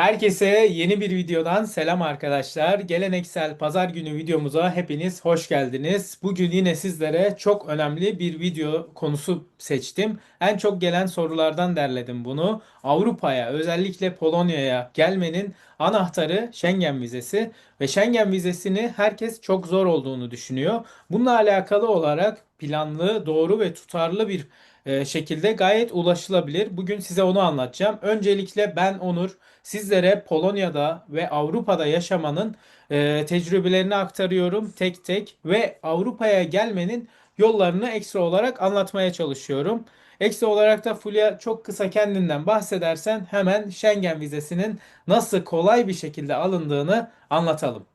Herkese yeni bir videodan selam arkadaşlar. Geleneksel pazar günü videomuza hepiniz hoş geldiniz. Bugün yine sizlere çok önemli bir video konusu seçtim. En çok gelen sorulardan derledim bunu. Avrupa'ya, özellikle Polonya'ya gelmenin anahtarı Schengen vizesi ve Schengen vizesini herkes çok zor olduğunu düşünüyor. Bununla alakalı olarak planlı, doğru ve tutarlı bir e, şekilde gayet ulaşılabilir. Bugün size onu anlatacağım. Öncelikle ben Onur. Sizlere Polonya'da ve Avrupa'da yaşamanın e, tecrübelerini aktarıyorum tek tek ve Avrupa'ya gelmenin yollarını ekstra olarak anlatmaya çalışıyorum. Ekstra olarak da Fulya çok kısa kendinden bahsedersen hemen Schengen vizesinin nasıl kolay bir şekilde alındığını anlatalım.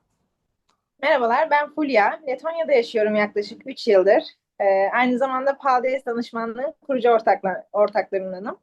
Merhabalar, ben Fulya. Letonya'da yaşıyorum yaklaşık 3 yıldır. Ee, aynı zamanda PALDES danışmanlığı kurucu ortakla, ortaklarındanım.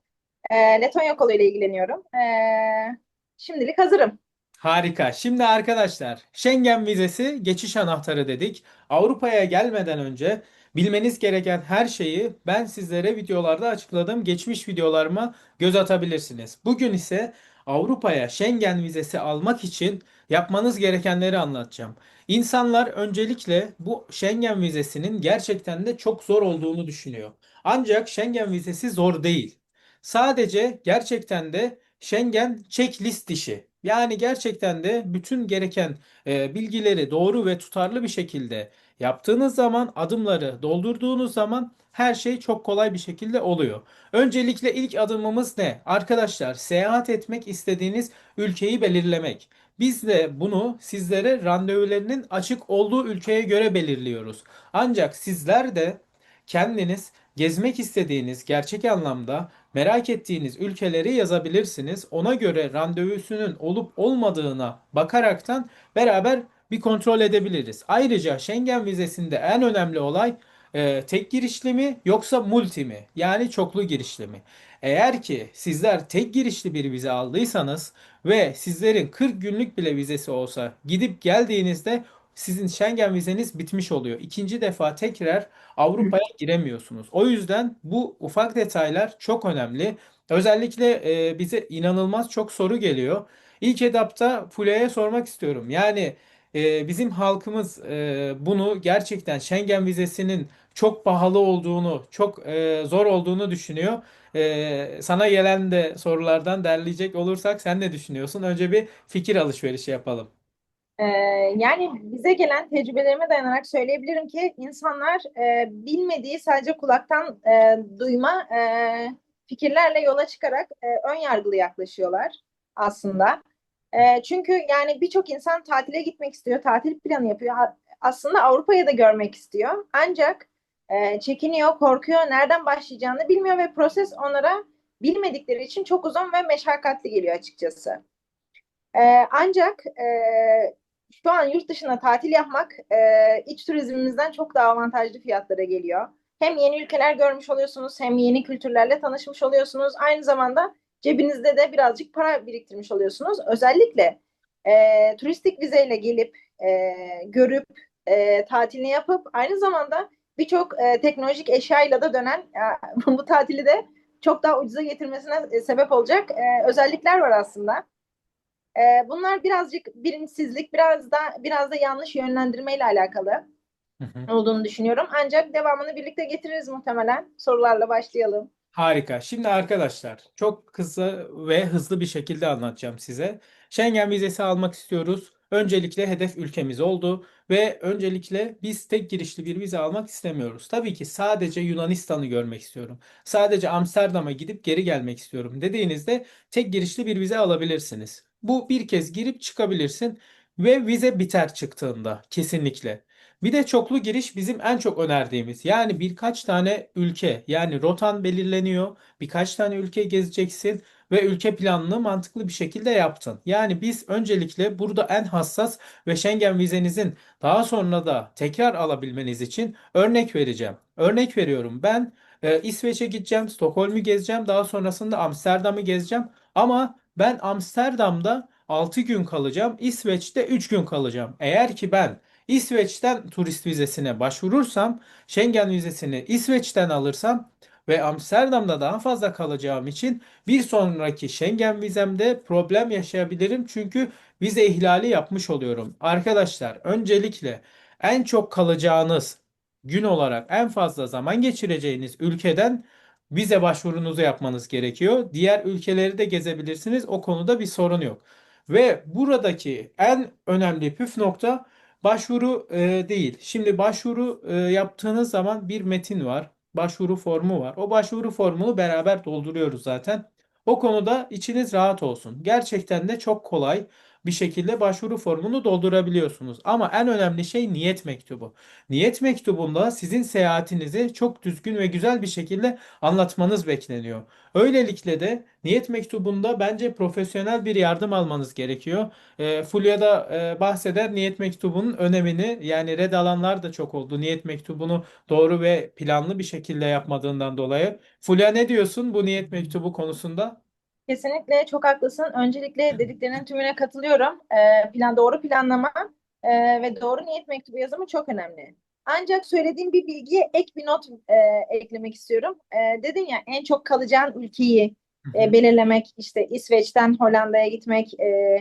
Ee, Letonya koluyla ilgileniyorum. Ee, şimdilik hazırım. Harika. Şimdi arkadaşlar Schengen vizesi geçiş anahtarı dedik. Avrupa'ya gelmeden önce bilmeniz gereken her şeyi ben sizlere videolarda açıkladım. Geçmiş videolarıma göz atabilirsiniz. Bugün ise Avrupa'ya Schengen vizesi almak için yapmanız gerekenleri anlatacağım. İnsanlar öncelikle bu Schengen vizesinin gerçekten de çok zor olduğunu düşünüyor. Ancak Schengen vizesi zor değil. Sadece gerçekten de Schengen checklist işi. Yani gerçekten de bütün gereken e, bilgileri doğru ve tutarlı bir şekilde yaptığınız zaman, adımları doldurduğunuz zaman her şey çok kolay bir şekilde oluyor. Öncelikle ilk adımımız ne? Arkadaşlar, seyahat etmek istediğiniz ülkeyi belirlemek. Biz de bunu sizlere randevularının açık olduğu ülkeye göre belirliyoruz. Ancak sizler de kendiniz gezmek istediğiniz gerçek anlamda merak ettiğiniz ülkeleri yazabilirsiniz. Ona göre randevusunun olup olmadığına bakaraktan beraber bir kontrol edebiliriz. Ayrıca Schengen vizesinde en önemli olay e, tek girişli mi yoksa multi mi? Yani çoklu girişli mi? Eğer ki sizler tek girişli bir vize aldıysanız ve sizlerin 40 günlük bile vizesi olsa gidip geldiğinizde sizin Schengen vizeniz bitmiş oluyor. İkinci defa tekrar Avrupa'ya giremiyorsunuz. O yüzden bu ufak detaylar çok önemli. Özellikle e, bize inanılmaz çok soru geliyor. İlk etapta Fulya'ya sormak istiyorum. Yani e, bizim halkımız e, bunu gerçekten Schengen vizesinin çok pahalı olduğunu, çok e, zor olduğunu düşünüyor. E, sana gelen de sorulardan derleyecek olursak sen ne düşünüyorsun? Önce bir fikir alışverişi yapalım. Ee, yani bize gelen tecrübelerime dayanarak söyleyebilirim ki insanlar e, bilmediği sadece kulaktan e, duyma e, fikirlerle yola çıkarak e, ön yargılı yaklaşıyorlar aslında. E, çünkü yani birçok insan tatile gitmek istiyor, tatil planı yapıyor. Aslında Avrupa'yı da görmek istiyor. Ancak e, çekiniyor, korkuyor, nereden başlayacağını bilmiyor ve proses onlara bilmedikleri için çok uzun ve meşakkatli geliyor açıkçası. E, ancak e, şu an yurt dışına tatil yapmak e, iç turizmimizden çok daha avantajlı fiyatlara geliyor. Hem yeni ülkeler görmüş oluyorsunuz, hem yeni kültürlerle tanışmış oluyorsunuz. Aynı zamanda cebinizde de birazcık para biriktirmiş oluyorsunuz. Özellikle e, turistik vizeyle gelip e, görüp e, tatilini yapıp aynı zamanda birçok e, teknolojik eşyayla da dönen e, bu tatili de çok daha ucuza getirmesine e, sebep olacak e, özellikler var aslında. Ee, bunlar birazcık bilinçsizlik, biraz da biraz da yanlış yönlendirmeyle alakalı Hı hı. olduğunu düşünüyorum. Ancak devamını birlikte getiririz muhtemelen. Sorularla başlayalım. Harika. Şimdi arkadaşlar çok kısa ve hızlı bir şekilde anlatacağım size. Schengen vizesi almak istiyoruz. Öncelikle hedef ülkemiz oldu ve öncelikle biz tek girişli bir vize almak istemiyoruz. Tabii ki sadece Yunanistan'ı görmek istiyorum. Sadece Amsterdam'a gidip geri gelmek istiyorum dediğinizde tek girişli bir vize alabilirsiniz. Bu bir kez girip çıkabilirsin ve vize biter çıktığında kesinlikle. Bir de çoklu giriş bizim en çok önerdiğimiz. Yani birkaç tane ülke yani rotan belirleniyor. Birkaç tane ülke gezeceksin ve ülke planını mantıklı bir şekilde yaptın. Yani biz öncelikle burada en hassas ve Schengen vizenizin daha sonra da tekrar alabilmeniz için örnek vereceğim. Örnek veriyorum ben e, İsveç'e gideceğim, Stockholm'u gezeceğim, daha sonrasında Amsterdam'ı gezeceğim. Ama ben Amsterdam'da 6 gün kalacağım, İsveç'te 3 gün kalacağım. Eğer ki ben İsveç'ten turist vizesine başvurursam, Schengen vizesini İsveç'ten alırsam ve Amsterdam'da daha fazla kalacağım için bir sonraki Schengen vizemde problem yaşayabilirim çünkü vize ihlali yapmış oluyorum. Arkadaşlar öncelikle en çok kalacağınız gün olarak en fazla zaman geçireceğiniz ülkeden vize başvurunuzu yapmanız gerekiyor. Diğer ülkeleri de gezebilirsiniz. O konuda bir sorun yok. Ve buradaki en önemli püf nokta başvuru e, değil. Şimdi başvuru e, yaptığınız zaman bir metin var. Başvuru formu var. O başvuru formunu beraber dolduruyoruz zaten. O konuda içiniz rahat olsun. Gerçekten de çok kolay bir şekilde başvuru formunu doldurabiliyorsunuz. Ama en önemli şey niyet mektubu. Niyet mektubunda sizin seyahatinizi çok düzgün ve güzel bir şekilde anlatmanız bekleniyor. Öylelikle de niyet mektubunda bence profesyonel bir yardım almanız gerekiyor. E, Fulya da e, bahseder niyet mektubunun önemini. Yani red alanlar da çok oldu. Niyet mektubunu doğru ve planlı bir şekilde yapmadığından dolayı. Fulya ne diyorsun bu niyet mektubu konusunda? Kesinlikle çok haklısın. Öncelikle dediklerinin tümüne katılıyorum. Ee, plan doğru planlama e, ve doğru niyet mektubu yazımı çok önemli. Ancak söylediğim bir bilgiye ek bir not e, eklemek istiyorum. E, dedin ya en çok kalacağın ülkeyi e, belirlemek, işte İsveç'ten Hollanda'ya gitmek, e,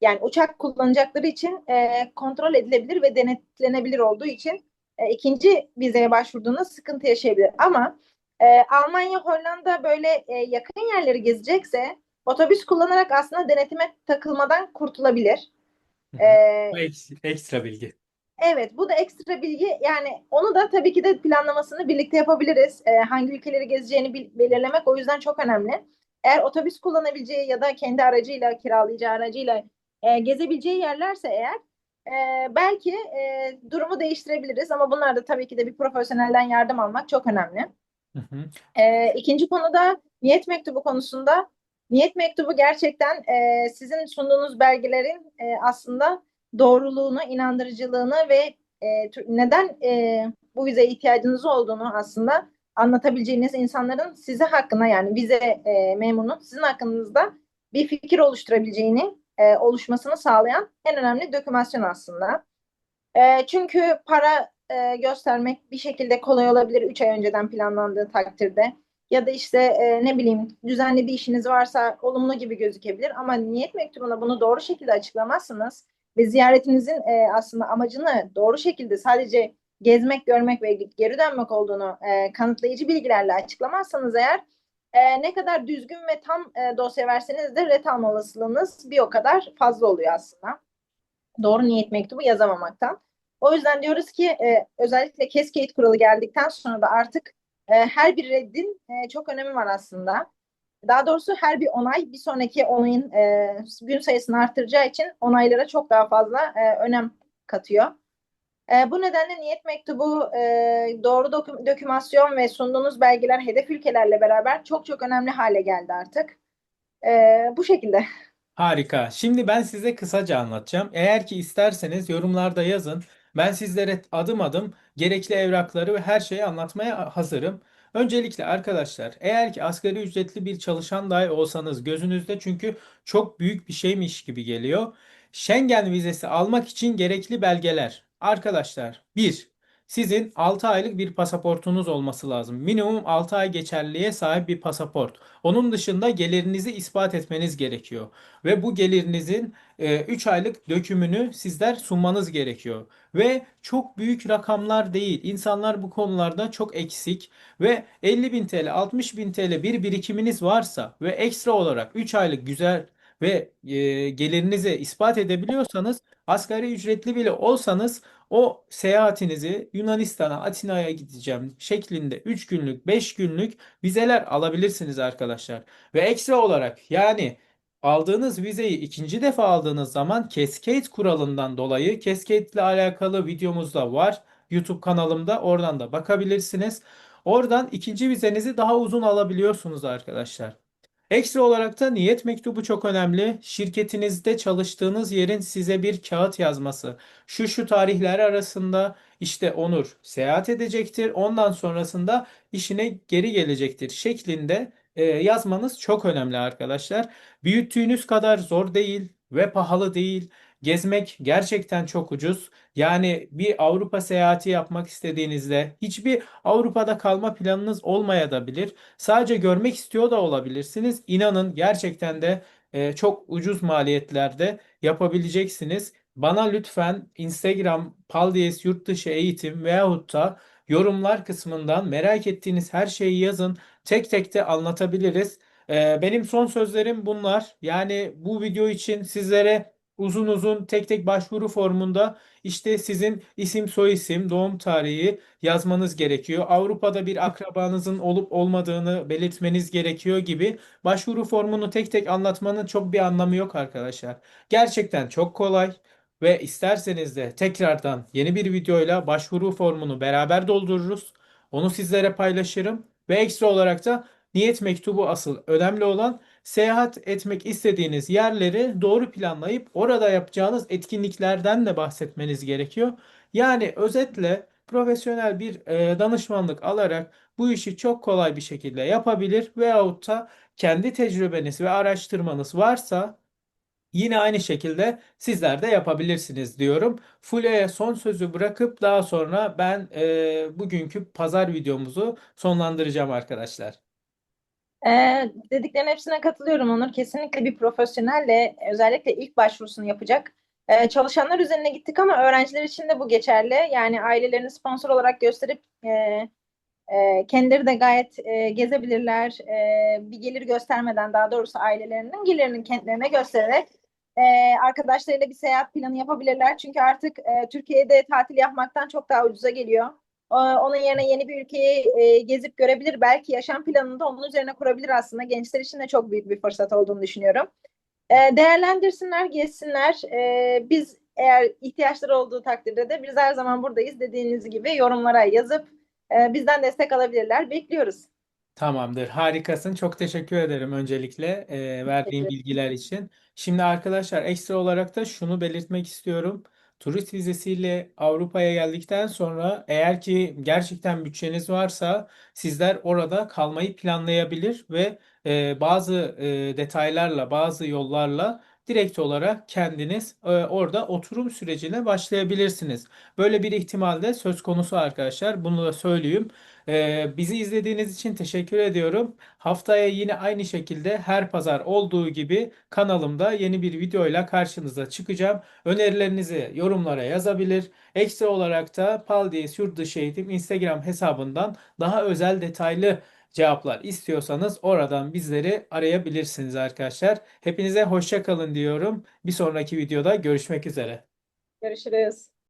yani uçak kullanacakları için e, kontrol edilebilir ve denetlenebilir olduğu için e, ikinci vizeye başvurduğunda sıkıntı yaşayabilir. Ama e, Almanya, Hollanda böyle e, yakın yerleri gezecekse otobüs kullanarak aslında denetime takılmadan kurtulabilir. E, Bu eks- ekstra bilgi. evet, bu da ekstra bilgi. Yani onu da tabii ki de planlamasını birlikte yapabiliriz. E, hangi ülkeleri gezeceğini bil- belirlemek o yüzden çok önemli. Eğer otobüs kullanabileceği ya da kendi aracıyla, kiralayacağı aracıyla e, gezebileceği yerlerse eğer e, belki e, durumu değiştirebiliriz. Ama bunlar da tabii ki de bir profesyonelden yardım almak çok önemli. Hı. Ee, ikinci konuda niyet mektubu konusunda niyet mektubu gerçekten e, sizin sunduğunuz belgelerin e, aslında doğruluğunu, inandırıcılığını ve e, neden e, bu vizeye ihtiyacınız olduğunu aslında anlatabileceğiniz insanların size hakkında yani vize e, memurunun sizin hakkınızda bir fikir oluşturabileceğini e, oluşmasını sağlayan en önemli dokümasyon aslında. E, çünkü para e, göstermek bir şekilde kolay olabilir 3 ay önceden planlandığı takdirde. Ya da işte e, ne bileyim düzenli bir işiniz varsa olumlu gibi gözükebilir ama niyet mektubunda bunu doğru şekilde açıklamazsınız ve ziyaretinizin e, aslında amacını doğru şekilde sadece gezmek, görmek ve geri dönmek olduğunu e, kanıtlayıcı bilgilerle açıklamazsanız eğer e, ne kadar düzgün ve tam e, dosya verseniz de ret alma olasılığınız bir o kadar fazla oluyor aslında. Doğru niyet mektubu yazamamaktan. O yüzden diyoruz ki e, özellikle Cascade kuralı geldikten sonra da artık e, her bir reddin e, çok önemi var aslında. Daha doğrusu her bir onay bir sonraki onayın e, gün sayısını arttıracağı için onaylara çok daha fazla e, önem katıyor. E, bu nedenle niyet mektubu, e, doğru dokü- dokümasyon ve sunduğunuz belgeler hedef ülkelerle beraber çok çok önemli hale geldi artık. E, bu şekilde. Harika. Şimdi ben size kısaca anlatacağım. Eğer ki isterseniz yorumlarda yazın. Ben sizlere adım adım gerekli evrakları ve her şeyi anlatmaya hazırım. Öncelikle arkadaşlar, eğer ki asgari ücretli bir çalışan dahi olsanız gözünüzde çünkü çok büyük bir şeymiş gibi geliyor. Schengen vizesi almak için gerekli belgeler. Arkadaşlar, bir, sizin 6 aylık bir pasaportunuz olması lazım. Minimum 6 ay geçerliliğe sahip bir pasaport. Onun dışında gelirinizi ispat etmeniz gerekiyor. Ve bu gelirinizin 3 aylık dökümünü sizler sunmanız gerekiyor. Ve çok büyük rakamlar değil. İnsanlar bu konularda çok eksik. Ve 50 bin TL, 60 bin TL bir birikiminiz varsa ve ekstra olarak 3 aylık güzel ve e, gelirinizi ispat edebiliyorsanız asgari ücretli bile olsanız o seyahatinizi Yunanistan'a, Atina'ya gideceğim şeklinde 3 günlük, 5 günlük vizeler alabilirsiniz arkadaşlar. Ve ekstra olarak yani Aldığınız vizeyi ikinci defa aldığınız zaman Cascade kuralından dolayı Cascade ile alakalı videomuz da var. YouTube kanalımda oradan da bakabilirsiniz. Oradan ikinci vizenizi daha uzun alabiliyorsunuz arkadaşlar. Ekstra olarak da niyet mektubu çok önemli. Şirketinizde çalıştığınız yerin size bir kağıt yazması. Şu şu tarihler arasında işte Onur seyahat edecektir. Ondan sonrasında işine geri gelecektir şeklinde e, yazmanız çok önemli arkadaşlar. Büyüttüğünüz kadar zor değil ve pahalı değil. Gezmek gerçekten çok ucuz. Yani bir Avrupa seyahati yapmak istediğinizde hiçbir Avrupa'da kalma planınız olmayabilir. Sadece görmek istiyor da olabilirsiniz. İnanın gerçekten de e, çok ucuz maliyetlerde yapabileceksiniz. Bana lütfen Instagram Paldies Yurtdışı Eğitim veyahut da yorumlar kısmından merak ettiğiniz her şeyi yazın. Tek tek de anlatabiliriz. Ee, benim son sözlerim bunlar. Yani bu video için sizlere uzun uzun tek tek başvuru formunda işte sizin isim, soyisim, doğum tarihi yazmanız gerekiyor. Avrupa'da bir akrabanızın olup olmadığını belirtmeniz gerekiyor gibi başvuru formunu tek tek anlatmanın çok bir anlamı yok arkadaşlar. Gerçekten çok kolay. Ve isterseniz de tekrardan yeni bir videoyla başvuru formunu beraber doldururuz. Onu sizlere paylaşırım. Ve ekstra olarak da niyet mektubu asıl önemli olan seyahat etmek istediğiniz yerleri doğru planlayıp orada yapacağınız etkinliklerden de bahsetmeniz gerekiyor. Yani özetle profesyonel bir e, danışmanlık alarak bu işi çok kolay bir şekilde yapabilir veyahut da kendi tecrübeniz ve araştırmanız varsa Yine aynı şekilde sizler de yapabilirsiniz diyorum. Fulya'ya son sözü bırakıp daha sonra ben e, bugünkü pazar videomuzu sonlandıracağım arkadaşlar. Ee, dediklerin hepsine katılıyorum Onur. Kesinlikle bir profesyonelle özellikle ilk başvurusunu yapacak. Ee, çalışanlar üzerine gittik ama öğrenciler için de bu geçerli. Yani ailelerini sponsor olarak gösterip e, e, kendileri de gayet e, gezebilirler. E, bir gelir göstermeden daha doğrusu ailelerinin gelirinin kendilerine göstererek e, arkadaşlarıyla bir seyahat planı yapabilirler. Çünkü artık e, Türkiye'de tatil yapmaktan çok daha ucuza geliyor. Ee, Onun yerine yeni bir ülkeyi e, gezip görebilir. Belki yaşam planını da onun üzerine kurabilir aslında. Gençler için de çok büyük bir fırsat olduğunu düşünüyorum. Ee, Değerlendirsinler, gezsinler. Ee, Biz eğer ihtiyaçları olduğu takdirde de biz her zaman buradayız. Dediğiniz gibi yorumlara yazıp e, bizden destek alabilirler. Bekliyoruz. Tamamdır, harikasın. Çok teşekkür ederim öncelikle e, verdiğin bilgiler için. Şimdi arkadaşlar ekstra olarak da şunu belirtmek istiyorum. Turist vizesiyle Avrupa'ya geldikten sonra eğer ki gerçekten bütçeniz varsa sizler orada kalmayı planlayabilir ve e, bazı e, detaylarla, bazı yollarla direkt olarak kendiniz e, orada oturum sürecine başlayabilirsiniz. Böyle bir ihtimal de söz konusu arkadaşlar. Bunu da söyleyeyim. Ee, bizi izlediğiniz için teşekkür ediyorum. Haftaya yine aynı şekilde her pazar olduğu gibi kanalımda yeni bir videoyla karşınıza çıkacağım. Önerilerinizi yorumlara yazabilir. Ekstra olarak da Paldies Yurtdışı Eğitim Instagram hesabından daha özel detaylı cevaplar istiyorsanız oradan bizleri arayabilirsiniz arkadaşlar. Hepinize hoşça kalın diyorum. Bir sonraki videoda görüşmek üzere. Görüşürüz.